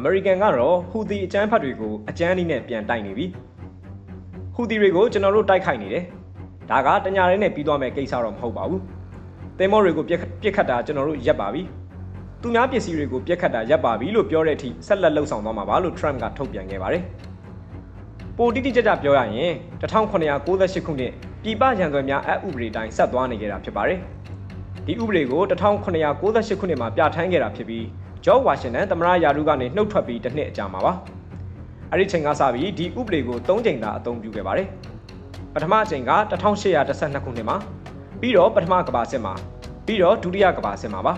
အမေရိကန်ကတော့ဟူသီအကြမ်းဖက်တွေကိုအကြမ်းနည်းနဲ့ပြန်တိုက်နေပြီဟူသီတွေကိုကျွန်တော်တို့တိုက်ခိုက်နေတယ်ဒါကတညာရဲနဲ့ပြီးသွားမဲ့ကိစ္စတော့မဟုတ်ပါဘူးသင်္ဘောတွေကိုပြစ်ပြစ်ခတ်တာကျွန်တော်တို့ရပ်ပါပြီသူများပစ္စည်းတွေကိုပြစ်ခတ်တာရပ်ပါပြီလို့ပြောတဲ့အထိဆက်လက်လှုပ်ဆောင်သွားမှာပါလို့ Trump ကထုတ်ပြန်ခဲ့ပါတယ်ပိုတိတိကျကျပြောရရင်1998ခုနှစ်ပြည်ပရန်သွယ်များအဥပဒေတိုင်းဆက်သွားနေကြတာဖြစ်ပါတယ်ဒီဥပဒေကို1998ခုနှစ်မှာပြဋ္ဌာန်းခဲ့တာဖြစ်ပြီး ဂျော့ဝါရှင်တန်သမ္မတယာရုကနေနှုတ်ထွက်ပြီးတစ်နှစ်အကြာမှာပါအဲ့ဒီချိန်ကစပြီးဒီဥပဒေကို၃ချိန်သာအသုံးပြုခဲ့ပါတယ်ပထမအချိန်က1812ခုနှစ်မှာပြီးတော့ပထမကမ္ဘာစစ်မှာပြီးတော့ဒုတိယကမ္ဘာစစ်မှာပါ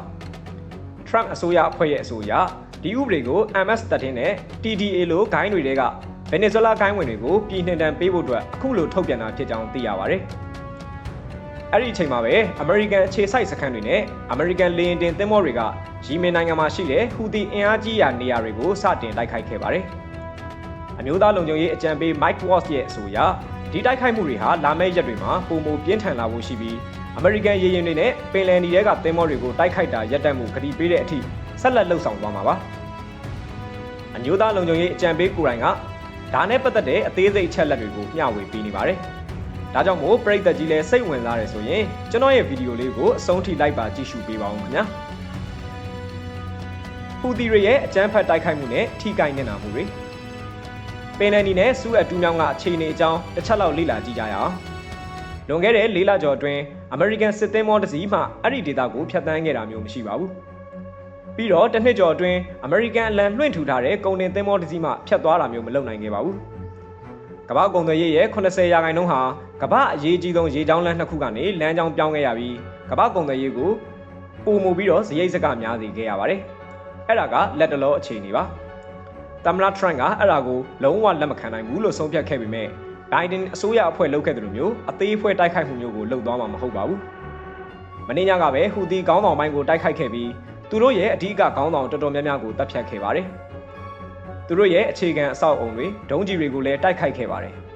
Trump အစိုးရအဖွဲ့ရဲ့အဆိုအရဒီဥပဒေကို MS-13 နဲ့ TDA လို့ဂိုင်းတွေတဲကဗင်နီဇွဲလားဂိုင်းဝင်တွေကိုပြည်နှင်တန်ပေးဖို့အတွက်အခုလိုထုတ်ပြန်တာဖြစ်ကြောင်းသိရပါတယ်။ အဲ့ဒီအချိန်မှာပဲ American အခြေစိုက်စခန်းတွေနဲ့ American လေယာဉ်တင်သင်္ဘောတွေကယီမင်နိုင်ငံမှာရှိတဲ့ဟူသီအင်အားကြီးရာနေရာတွေကိုစတင်တိုက်ခိုက်ခဲ့ပါတယ်။အမျိုးသားလုံခြုံရေးအကြံပေး Mike Waltz ရဲ့အဆိုအရဒီတိုက်ခိုက်မှုတွေဟာလာမယ့်ရက်တွေမှာပုံမပြင်းထန်လာဖို့ရှိပြီးအမေရိကန်ရေရင်တွေနဲ့ပင်လယ်နီတွေကသင်္ဘောတွေကိုတိုက်ခိုက်တာရပ်တန့်မှုကတိပေးတဲ့အထိဆက်လက်လှုပ်ဆောင်သွားမှာပါ။အမျိုးသားလုံခြုံရေးအကြံပေးကိုယ်တိုင်ကဒါနဲ့ပတ်သက်တဲ့အသေးစိတ်အချက်လက်တွေကိုမျှဝေပေးနေပါတယ်။ ဒါကြောင့်မို့ပရိသတ်ကြီးလည်းစိတ်ဝင်စားတယ်ဆိုရင်ကျွန်တော်ရဲ့ဗီဒီယိုလေးကိုအဆုံးထိလိုက်ပါကြည့်ရှုပေးပါဦးခင်ဗျာ။ဟူသီတွေရဲ့အကြမ်းဖက်တိုက်ခိုက်မှုနဲ့ထိကိုက်နေတာမှုတွေပင်လယ်နီနဲ့စူးအတူးမြောင်းကအခြေအနေအကြောင်းတစ်ချက်လောက်လေ့လာကြည့်ကြရအောင်။လွန်ခဲ့တဲ့၄လကျော်အတွင်းအမေရိကန်စစ်သင်္ဘောတစ်စီးမှအဲ့ဒီဒေသကိုဖျက်ဆီးခဲ့တာမျိုးမရှိပါဘူး။ပြီးတော့တစ်နှစ်ကျော်အတွင်းအမေရိကန်အလံလွှင့်ထူထားတဲ့ကုန်တင်သင်္ဘောတစ်စီးမှဖျက်သွားတာမျိုးမလုပ်နိုင်ခဲ့ပါဘူး။ကမ္ဘာကုန်သွယ်ရေးရဲ့80ရာခိုင်နှုန်းဟာ ကမ္ဘာအရေးကြီးဆုံးရေကြောင်းလမ်းနှစ်ခုကနေလမ်းကြောင်းပြောင်းခဲ့ရပြီးကမ္ဘာကုန်သွယ်ရေးကိုပုံမူပြီးတော့ဇရိတ်စကများစေခဲ့ရပါတယ်။အဲ့ဒါကလက်တလောအခြေအနေပါ။သမ္မတထရန့်ကအဲ့ဒါကိုလုံးဝလက်မခံနိုင်ဘူးလို့ဆုံးဖြတ်ခဲ့ပေမဲ့ဘိုင်ဒန်အစိုးရအဖွဲ့လုပ်ခဲ့တဲ့လိုမျိုးအသေးအဖွဲ့တိုက်ခိုက်မှုမျိုးကိုလုပ်သွားမှာမဟုတ်ပါဘူး။မင်းညကပဲဟူသီကောင်းဆောင်ပိုင်းကိုတိုက်ခိုက်ခဲ့ပြီးသူတို့ရဲ့အဓိကခေါင်းဆောင်တော်တော်များများကိုတပ်ဖြတ်ခဲ့ပါတယ်။သူတို့ရဲ့အခြေခံအဆောက်အုံတွေဒုံးကျည်တွေကိုလည်းတိုက်ခိုက်ခဲ့ပါတယ်။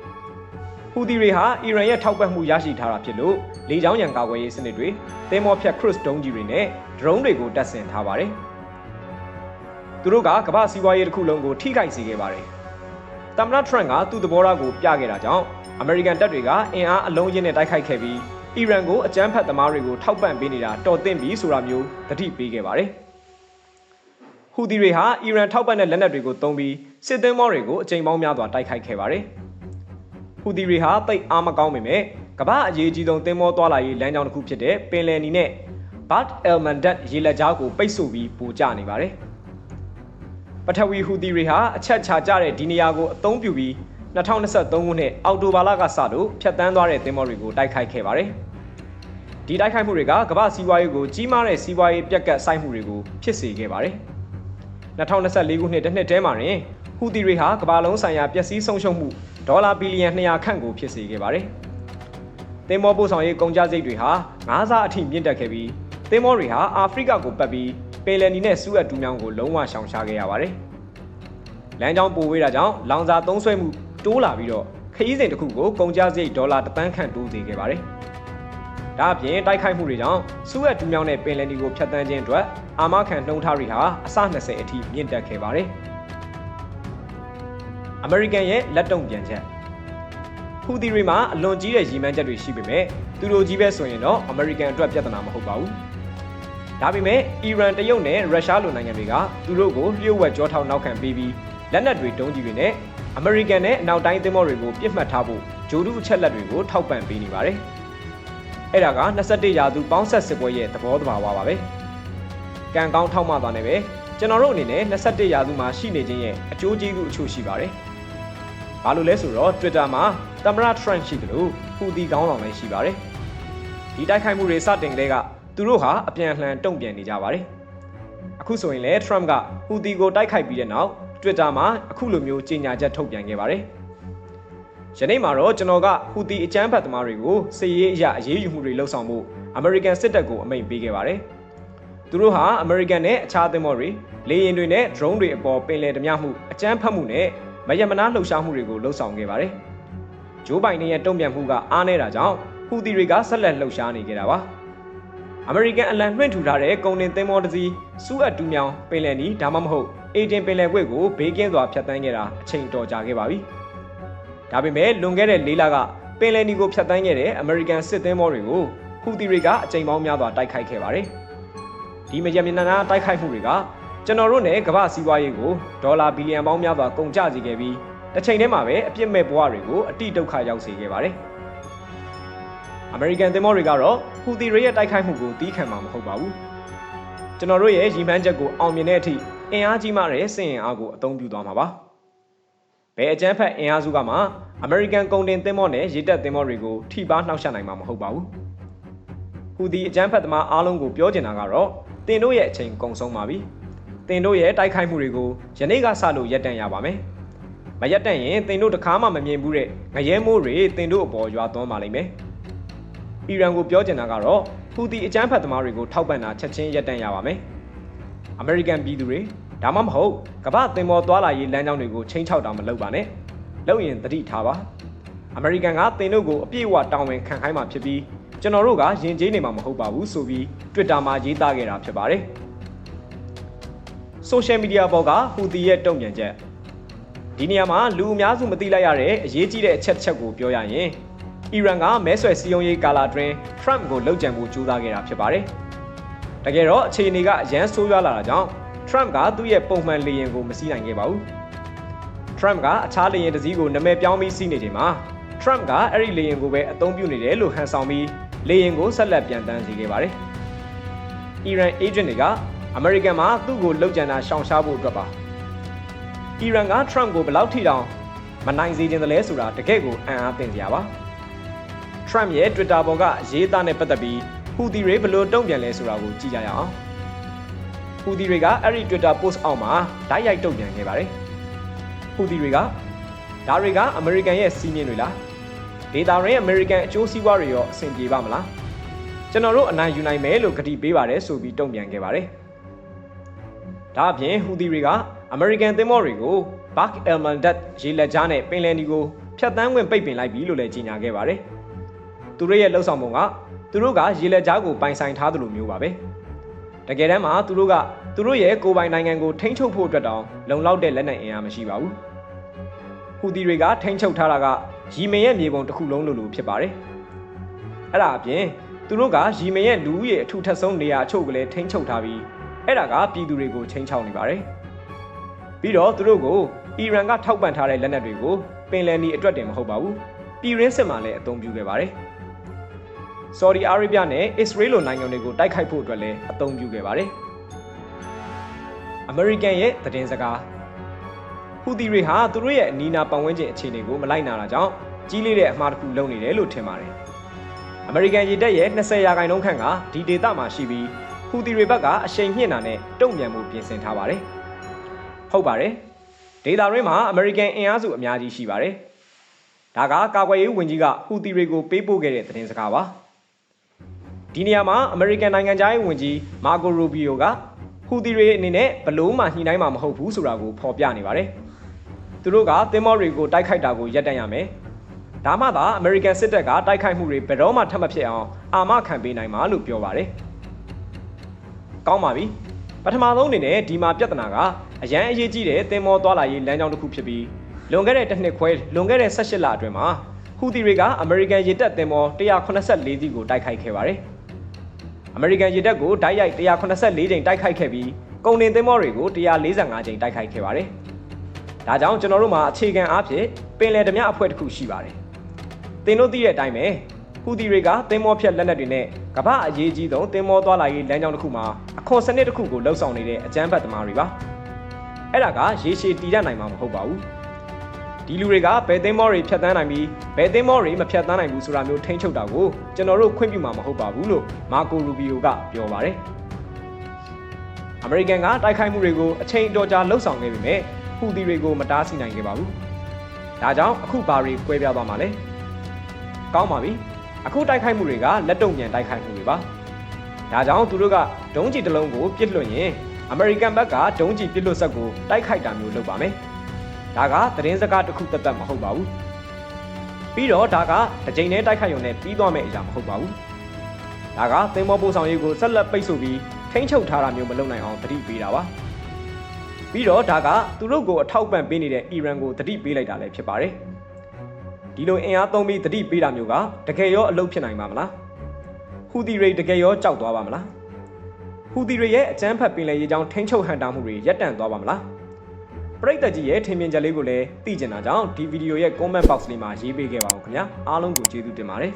ဟူသီတွေဟာအီရန်ရဲ့ထောက်ပံ့မှုရရှိထားတာဖြစ်လို့လေကြောင်းရန်ကာကွယ်ရေးစနစ်တွေသင်္ဘောဖြတ်ခရုစ်ဒုံးကျည်တွေနဲ့ဒရုန်းတွေကိုတပ်ဆင်ထားပါတယ်။သူတို့ကကမ္ဘာစီးပွားရေးတစ်ခုလုံးကိုထိခိုက်စေခဲ့ပါတယ်။သမ္မတထရန့်ကသူ့သဘောထားကိုပြခဲ့တာကြောင့်အမေရိကန်တပ်တွေကအင်အားအလုံးချင်းနဲ့တိုက်ခိုက်ခဲ့ပြီးအီရန်ကိုအကြမ်းဖက်သမားတွေကိုထောက်ပံ့ပေးနေတာတော်သင့်ပြီဆိုတာမျိုးတတိပေးခဲ့ပါတယ်။ဟူသီတွေဟာအီရန်ထောက်ပံ့တဲ့လက်နက်တွေကိုသုံးပြီးစစ်သင်္ဘောတွေကိုအကြိမ်ပေါင်းများစွာတိုက်ခိုက်ခဲ့ပါတယ်။ ဟူသီတွေဟာတိတ်အားမကောင်းပေမဲ့ကမ္ဘာအရေးကြီးဆုံးသင်္ဘောသွားလာရေးလမ်းကြောင်းတစ်ခုဖြစ်တဲ့ပင်လယ်နီနဲ့ဘတ်အယ်မန်ဒတ်ရေလက်ကြားကိုပိတ်ဆို့ပြီးပူကျနေပါတယ်။ပထဝီဟူသီတွေဟာအချက်ချာကျတဲ့ဒီနေရာကိုအသုံးပြုပြီး2023ခုနှစ်အောက်တိုဘာလကစလို့ဖျက်ဆီးသွားတဲ့သင်္ဘောတွေကိုတိုက်ခိုက်ခဲ့ပါတယ်။ဒီတိုက်ခိုက်မှုတွေကကမ္ဘာစီးပွားရေးကိုကြီးမားတဲ့စီးပွားရေးပြက်ကတ်ဆိုင်မှုတွေကိုဖြစ်စေခဲ့ပါတယ်။2024ခုနှစ်တစ်နှစ်တည်းမှာတင်ဟူသီတွေဟာကမ္ဘာလုံးဆိုင်ရာပျက်စီးဆုံးရှုံးမှု ဒေါ်လာဘီလီယံ200ခန့်ကိုဖြစ်စေခဲ့ပါတယ်။သင်္ဘောပို့ဆောင်ရေးကုန်ကျစရိတ်တွေဟာငါးစားအထိမြင့်တက်ခဲ့ပြီးသင်္ဘောတွေဟာအာဖရိကကိုပတ်ပြီးပယ်လယ်နီနဲ့စူးအပ်တူးမြောင်းကိုလုံးဝရှောင်ရှားခဲ့ရပါတယ်။လမ်းကြောင်းပိုဝေးတာကြောင့်လောင်စာသုံးစွဲမှုတိုးလာပြီးတော့ခရီးစဉ်တစ်ခုကိုကုန်ကျစရိတ်ဒေါ်လာတသန်းခန့်တိုးစေခဲ့ပါတယ်။ဒါအပြင်တိုက်ခိုက်မှုတွေကြောင့်စူးအက်တူးမြောင်းတဲ့ပင်လယ်နီကိုဖျက်ဆီးခြင်းအတွက်အာမခံနှုံထားတွေဟာအဆ20အထိမြင့်တက်ခဲ့ပါတယ်။ အမေရိကန်ရဲ့လက်တုံ့ပြန်ချက်ဟူသီတွေမှာအလွန်ကြီးတဲ့ရည်မှန်းချက်တွေရှိပေမဲ့သူတို့ကြီးပဲဆိုရင်တော့အမေရိကန်အတွက်ပြဿနာမဟုတ်ပါဘူး။ဒါပေမဲ့အီရန်တရုတ်နဲ့ရုရှားလိုနိုင်ငံတွေကသူတို့ကိုလျှို့ဝှက်ကြောထောက်နောက်ခံပေးပြီးလက်နက်တွေတုံးကြီးတွေနဲ့အမေရိကန်နဲ့အနောက်တိုင်းသင်္ဘောတွေကိုပြစ်မှတ်ထားဖို့ဂျိုဒူးအချက်လက်တွေကိုထောက်ပံ့ပေးနေပါတယ်။အဲ့ဒါက21ရာစုပေါင်းဆက်စစ်ပွဲရဲ့သဘောတဘာဝပါပဲ။ကံကောင်းထောက်မှသွားနေပဲကျွန်တော်တို့အနေနဲ့21ရာစုမှာရှိနေခြင်းရဲ့အကျိုးကျေးဇူးအချို့ရှိပါတယ်။ ဘာလို့လဲဆိုတော့ Twitter မှာသမ္မတ Trump ရှိတယ်လို့ဟူသီကောင်းဆောင်လည်းရှိပါတယ်။ဒီတိုက်ခိုက်မှုတွေစတင်ကလေးကသူတို့ဟာအပြန်အလှန်တုံ့ပြန်နေကြပါတယ်။အခုဆိုရင်လည်း Trump ကဟူသီကိုတိုက်ခိုက်ပြီးတဲ့နောက် Twitter မှာအခုလိုမျိုးကြေညာချက်ထုတ်ပြန်ခဲ့ပါတယ်။ယနေ့မှာတော့ကျွန်တော်ကဟူသီအကြမ်းဖက်သမားတွေကိုစစ်ရေးအရာအရေးယူမှုတွေလှုံ့ဆော်မှု American စစ်တပ်ကိုအမိန့်ပေးခဲ့ပါတယ်။သူတို့ဟာ American နဲ့အခြားသင်္ဘောတွေလေယာဉ်တွေနဲ့ drone တွေအပေါ်ပင်လယ်ဓမြမှုအကြမ်းဖက်မှုနဲ့ မယမနာလှုပ်ရှားမှုတွေကိုလှုံ့ဆော်ခဲ့ပါတယ်။ဂျိုးဘိုင်ဒန်ရဲ့တုံ့ပြန်မှုကအားနည်းတာကြောင့်ဟူသီတွေကဆက်လက်လှုပ်ရှားနေကြတာပါ။ American အလံလွှင့်ထူထားတဲ့ကုန်တင်သင်္ဘောတစ်စီးစူးအပ်တူးမြောင်ပင်လယ်နီဒါမှမဟုတ်အေဂျင်ပင်လယ်ကွေ့ကိုဘေးကင်းစွာဖျက်ဆီးခဲ့တာအချိန်တော်ကြာခဲ့ပါပြီ။ဒါပေမဲ့လွန်ခဲ့တဲ့၄လကပင်လယ်နီကိုဖျက်ဆီးခဲ့တဲ့အမေရိကန်စစ်သင်္ဘောတွေကိုဟူသီတွေကအကြိမ်ပေါင်းများစွာတိုက်ခိုက်ခဲ့ပါတယ်။ဒီမရမြနာနာတိုက်ခိုက်မှုတွေက ကျွန်တော်တို့နဲ့ကမ္ဘာစီးပွားရေးကိုဒေါ်လာဘီလီယံပေါင်းများစွာကုန်ကျစေခဲ့ပြီးတစ်ချိန်တည်းမှာပဲအပြစ်မဲ့ဘဝတွေကိုအတိဒုက္ခရောက်စေခဲ့ပါတယ်။အမေရိကန်သင်္ဘောတွေကတော့ဟူသီတွေရဲ့တိုက်ခိုက်မှုကိုတီးခံမှာမဟုတ်ပါဘူး။ကျွန်တော်တို့ရဲ့ရည်မှန်းချက်ကိုအောင်မြင်တဲ့အထိအင်အားကြီးမားတဲ့စစ်ရင်အားကိုအသုံးပြုသွားမှာပါ။ဘယ်အကြမ်းဖက်အင်အားစုကမှအမေရိကန်ကုန်တင်သင်္ဘောနဲ့ရေတပ်သင်္ဘောတွေကိုထိပါနှောက်ယှက်နိုင်မှာမဟုတ်ပါဘူး။ဟူဒီအကြမ်းဖက်သမားအားလုံးကိုပြောချင်တာကတော့တင်တို့ရဲ့အချိန်ကုန်ဆုံးပါပြီ။ တင်တို့ရဲ့တိုက်ခိုက်မှုတွေကိုယနေ့ကစလို့ရပ်တန့်ရပါမယ်။မရပ်တန့်ရင်တင်တို့တခါမှမမြင်ဘူးတဲ့ငရဲမိုးတွေတင်တို့အပေါ်ရွာသွန်းပါလိမ့်မယ်။အီရန်ကိုပြောချင်တာကတော့ဟူဒီအကြမ်းဖက်သမားတွေကိုထောက်ပံ့တာချက်ချင်းရပ်တန့်ရပါမယ်။အမေရိကန်ပြည်သူတွေဒါမှမဟုတ်ကမ္ဘာသင်္ဘောသွားလာရေးလမ်းကြောင်းတွေကိုချိန်ချောက်တာမလုပ်ပါနဲ့။လုပ်ရင်သတိထားပါ။အမေရိကန်ကတင်တို့ကိုအပြည့်အဝတောင်းဝင်ခံခိုင်းမှာဖြစ်ပြီးကျွန်တော်တို့ကယဉ်ကျေးနေမှာမဟုတ်ပါဘူးဆိုပြီး Twitter မှာရေးသားခဲ့တာဖြစ်ပါတယ်။ Social Media ပေါ်ကဟူသီရဲ့တုံ့ပြန်ချက်ဒီနေရာမှာလူအများစုမသိလိုက်ရတဲ့အရေးကြီးတဲ့အချက်ချက်ကိုပြောရရင်အီရန်ကမဲဆွယ်စည်းရုံးရေးကာလာတွင် Trump ကိုလှုပ်ကြံဖို့ကြိုးစားခဲ့တာဖြစ်ပါတယ်။တကယ်တော့အခြေအနေကအရန်ဆိုးရွားလာတာကြောင့် Trump ကသူ့ရဲ့ပုံမှန်လေယာဉ်ကိုမစီးနိုင်ခဲ့ပါဘူး။ Trump ကအခြားလေယာဉ်တစ်စီးကိုနာမည်ပြောင်းပြီးစီးနေချိန်မှာ Trump ကအဲ့ဒီလေယာဉ်ကိုပဲအသုံးပြုနေတယ်လို့ဟန်ဆောင်ပြီးလေယာဉ်ကိုဆက်လက်ပြန်တန်းစေခဲ့ပါတယ်။ Iran agent တွေက အမေရိကန်မှာသူ့ကိုလှုပ်ကြံတာရှောင်ရှားဖို့အတွက်ပါ။ Iran က Trump ကိုဘယ်လောက်ထိတောင်မနိုင်စေခြင်းတလဲဆိုတာတကယ့်ကိုအံ့အားသင့်စရာပါ။ Trump ရဲ့ Twitter ပေါ်ကရေးသားနဲ့ပတ်သက်ပြီးဟူသီတွေဘယ်လိုတုံ့ပြန်လဲဆိုတာကိုကြည့်ကြရအောင်။ဟူသီတွေကအဲ့ဒီ Twitter post အောက်မှာဓာတ်ရိုက်တုံ့ပြန်ခဲ့ပါတယ်။ဟူသီတွေကဒါတွေကအမေရိကန်ရဲ့စီးမြင်တွေလား။ဒေတာရင်းအမေရိကန်အကျိုးစီးပွားတွေရောအဆင်ပြေပါမလား။ကျွန်တော်တို့အနိုင်ယူနိုင်မယ်လို့ကတိပေးပါတယ်ဆိုပြီးတုံ့ပြန်ခဲ့ပါတယ်။ ဒါအပြင်ဟူသီတွေကအမေရိကန်သင်္ဘောတွေကို Bak el-Mandeb ရေလက်ကြားနဲ့ပင်လယ်နီကိုဖျက်ဆီးဝင်ပိတ်ပင်လိုက်ပြီလို့လည်းကြေညာခဲ့ပါတယ်။သူတို့ရဲ့လှုပ်ဆောင်ပုံကသူတို့ကရေလက်ကြားကိုပိုင်ဆိုင်ထားသလိုမျိုးပါပဲ။တကယ်တမ်းမှာသူတို့ကသူတို့ရဲ့ကိုယ်ပိုင်နိုင်ငံကိုထိန်းချုပ်ဖို့အတွက်တောင်လုံလောက်တဲ့လက်နက်အင်အားမရှိပါဘူး။ဟူသီတွေကထိန်းချုပ်ထားတာကရီမင်ရဲ့မြေပုံတစ်ခုလုံးလိုလိုဖြစ်ပါတယ်။အဲ့ဒါအပြင်သူတို့ကရီမင်ရဲ့လူဦးရေအထူထပ်ဆုံးနေရာအချို့ကလေးထိန်းချုပ်ထားပြီး အဲ့ဒါကပြည်သူတွေကိုချိန်ချောက်နေပါတယ်။ပြီးတော့သူတို့ကိုအီရန်ကထောက်ပံ့ထားတဲ့လက်နက်တွေကိုပင်လယ်နီအတွက်တင်မဟုတ်ပါဘူး။ပြည်ရင်းစစ်မှလည်းအသုံးပြုခဲ့ပါတယ်။ဆော်ဒီအာရေဗျနဲ့အစ္စရေးလိုနိုင်ငံတွေကိုတိုက်ခိုက်ဖို့အတွက်လည်းအသုံးပြုခဲ့ပါတယ်။အမေရိကန်ရဲ့သတင်းစကားဟူသီတွေဟာသူတို့ရဲ့အနီးနားပတ်ဝန်းကျင်အခြေအနေကိုမလိုက်နာတာကြောင့်ကြီးလေးတဲ့အမှားတစ်ခုလုပ်နေတယ်လို့ထင်ပါတယ်။အမေရိကန်ရေတပ်ရဲ့20ရာခိုင်နှုန်းခန့်ကဒီဒေသမှာရှိပြီး ဟူသီတွေဘက်ကအရှိန်မြင့်တာနဲ့တုံ့ပြန်မှုပြင်ဆင်ထားပါတယ်။ဟုတ်ပါတယ်။ဒေတာရင်းမှာအမေရိကန်အင်အားစုအများကြီးရှိပါတယ်။ဒါကကာကွယ်ရေးဝန်ကြီးကဟူသီတွေကိုပေးပို့ခဲ့တဲ့သတင်းစကားပါ။ဒီနေရာမှာအမေရိကန်နိုင်ငံသားရေးဝန်ကြီးမာကိုရူဘီယိုကဟူသီတွေအနေနဲ့ဘလို့မှညှိနှိုင်းမှာမဟုတ်ဘူးဆိုတာကိုဖော်ပြနေပါတယ်။သူတို့ကသင်္ဘောတွေကိုတိုက်ခိုက်တာကိုရပ်တန့်ရမယ်။ဒါမှသာအမေရိကန်စစ်တပ်ကတိုက်ခိုက်မှုတွေဘယ်တော့မှထပ်မဖြစ်အောင်အာမခံပေးနိုင်မှာလို့ပြောပါတယ်။ ကောင်းပါပြီ။ပထမဆုံးအနေနဲ့ဒီမှာပြဿနာကအရန်အရေးကြီးတဲ့သင်္ဘောသွားလာရေးလမ်းကြောင်းတစ်ခုဖြစ်ပြီးလွန်ခဲ့တဲ့တစ်နှစ်ခွဲလွန်ခဲ့တဲ့18လအတွင်းမှာဟူသီတွေကအမေရိကန်ရေတပ်သင်္ဘော184စီးကိုတိုက်ခိုက်ခဲ့ပါတယ်။အမေရိကန်ရေတပ်ကိုဓာတ်ရိုက်184ကြိမ်တိုက်ခိုက်ခဲ့ပြီးကုန်တင်သင်္ဘောတွေကို145ကြိမ်တိုက်ခိုက်ခဲ့ပါတယ်။ဒါကြောင့်ကျွန်တော်တို့မှာအခြေခံအားဖြင့်ပင်လယ်ဓမြအဖွဲ့တစ်ခုရှိပါတယ်။သင်တို့သိတဲ့အတိုင်းပဲဟူသီတွေကသင်္ဘောဖြတ်လက်နက်တွေနဲ့ ကမ္ဘာအရေးကြီးဆုံးသင်္ဘောသွားလာရေးလမ်းကြောင်းတစ်ခုမှာအခွန်စနစ်တစ်ခုကိုလှုပ်ဆောင်နေတဲ့အကြမ်းဖက်သမားတွေပါ။အဲ့ဒါကရေရှည်တည်ရနိုင်မှာမဟုတ်ပါဘူး။ဒီလူတွေကဘယ်သင်းမောတွေဖြတ်တန်းနိုင်ပြီးဘယ်သင်းမောတွေမဖြတ်တန်းနိုင်ဘူးဆိုတာမျိုးထိန်းချုပ်တာကိုကျွန်တော်တို့ခွင့်ပြုမှာမဟုတ်ပါဘူးလို့မာကိုရူဘီယိုကပြောပါတယ်။အမေရိကန်ကတိုက်ခိုက်မှုတွေကိုအချိန်အတော်ကြာလှုပ်ဆောင်ခဲ့ပေမဲ့ဟူသီတွေကိုမတားဆီးနိုင်ခဲ့ပါဘူး။ဒါကြောင့်အခုဘာတွေကွဲပြားသွားမှာလဲ။ကောင်းပါပြီ။ အခုတိုက်ခိုက်မှုတွေကလက်တုံပြန်တိုက်ခိုက်မှုတွေပါ။ဒါကြောင့်သူတို့ကဒုံးကျည်တစ်လုံးကိုပစ်လွှတ်ရင်အမေရိကန်ဘက်ကဒုံးကျည်ပစ်လွှတ်ဆက်ကိုတိုက်ခိုက်တာမျိုးလုပ်ပါမယ်။ဒါကသတင်းစကားတစ်ခုသက်သက်မဟုတ်ပါဘူး။ပြီးတော့ဒါကတစ်ကြိမ်နဲ့တိုက်ခိုက်ရုံနဲ့ပြီးသွားမယ့်အရာမဟုတ်ပါဘူး။ဒါကသင်္ဘောပို့ဆောင်ရေးကိုဆက်လက်ပိတ်ဆို့ပြီးထိန်းချုပ်ထားတာမျိုးမလုပ်နိုင်အောင်သတိပေးတာပါ။ပြီးပြီးတော့ဒါကသူတို့ကိုအထောက်ပံ့ပေးနေတဲ့အီရန်ကိုတတိပေးလိုက်တာလည်းဖြစ်ပါတယ် ဒီလိုအင်အားသုံးပြီးတတိပေးတာမျိုးကတကယ်ရောအလုပ်ဖြစ်နိုင်ပါမလားဟူသီတွေတကယ်ရောကြောက်သွားပါမလားဟူသီတွေရဲ့အကြမ်းဖက်ပင်လယ်ရေးကြောင်းထိန်းချုပ်ဟန်တာမှုတွေရပ်တန့်သွားပါမလားပရိသတ်ကြီးရဲ့ထင်မြင်ချက်လေးကိုလည်းသိကျင်တာကြောင့်ဒီဗီဒီယိုရဲ့ comment box လေးမှာရေးပေးခဲ့ပါဦးခင်ဗျာအားလုံးကိုကျေးဇူးတင်ပါတယ်